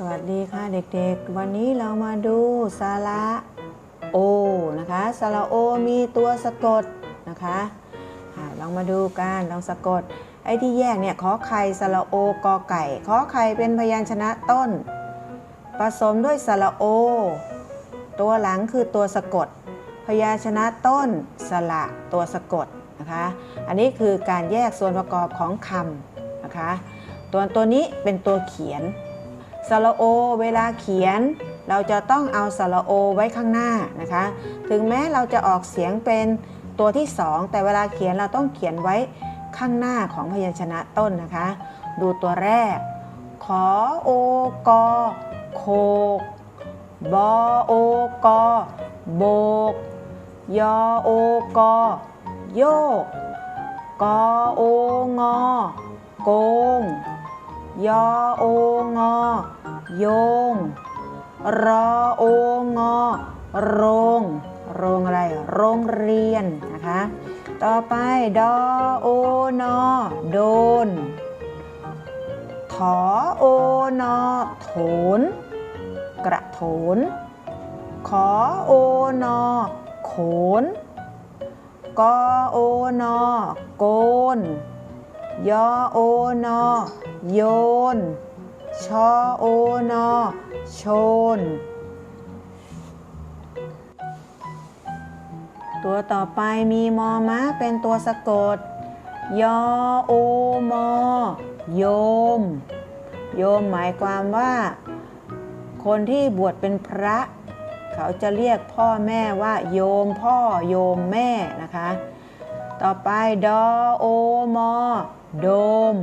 สวัสดีค่ะเด็กๆ วันนี้เรามาดูสระโอนะคะสระโอมีตัวสะกดนะคะลองมาดูกันลองสะกด ไอ้ที่แยกเนี่ยขอไข่สระโอกอไก่ขอไข่เป็นพยัญชนะต้น ผสมด้วยสระโอ ตัวหลังคือตัวสะกด พยัญชนะต้นสระตัวสะกดนะคะอันนี้คือการแยกส่วนประกอบของคำนะคะตัวตัวนี้เป็นตัวเขียน สระโอ เวลาเขียน เราจะต้องเอาสระโอไว้ข้างหน้านะคะ ถึงแม้เราจะออกเสียงเป็นตัวที่สองแต่เวลาเขียนเราต้องเขียนไว้ข้างหน้าของพยัญชนะต้นนะคะ ดูตัวแรก ขอโอกอโคกบอโอกอโบก ยอโอกอโยก กอโองอโกง ยอโองอโยง รอโองอโรง โรงอะไร โรงเรียนนะคะ ต่อไปดอโอนอโดนถอโอนอโถน กระโถน ขอโอนอโขนกอโอนอโกน ยอโอนอโยน ชอโอนอโชน ตัวต่อไปมีมอม้าเป็นตัวสะกด ยอโอมอโยม โยมหมายความว่า คนที่บวชเป็นพระ เขาจะเรียกพ่อแม่ว่า โยมพ่อโยมแม่นะคะ ต่อไปดอโอมอโดม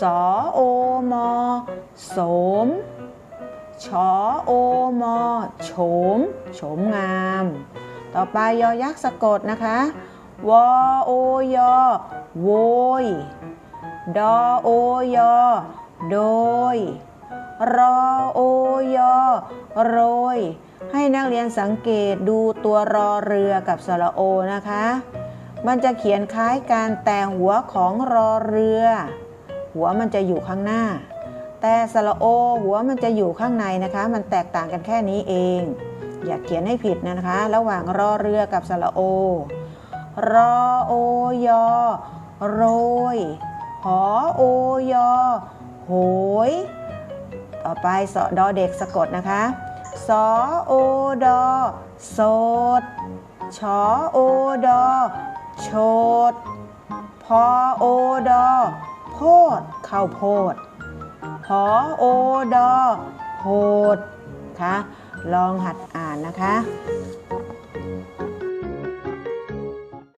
สอโอมอโสม ชอโอมอโฉม โฉมงาม ต่อไปยอยักษ์สะกดนะคะ วอโอยอโวย ดอโอยอโดย รอโอยอโรย ให้นักเรียนสังเกตดูตัวรอเรือกับสระโอนะคะ มันจะเขียนคล้ายกันแต่หัวของรอเรือ หัวมันจะอยู่ข้างหน้า แต่สระโอหัวมันจะอยู่ข้างในนะคะ มันแตกต่างกันแค่นี้เอง อย่าเขียนให้ผิดนะคะ ระหว่างรอเรือกับสระโอ รอโอยอโรยหอโอยอโหย ต่อไปสอดอเด็กสะกดนะคะสอโอดอโสดชอโอดอโชดพอโอดอโพดข้าวโพดพอโอดอโพดค่ะลองหัดอ่านนะคะ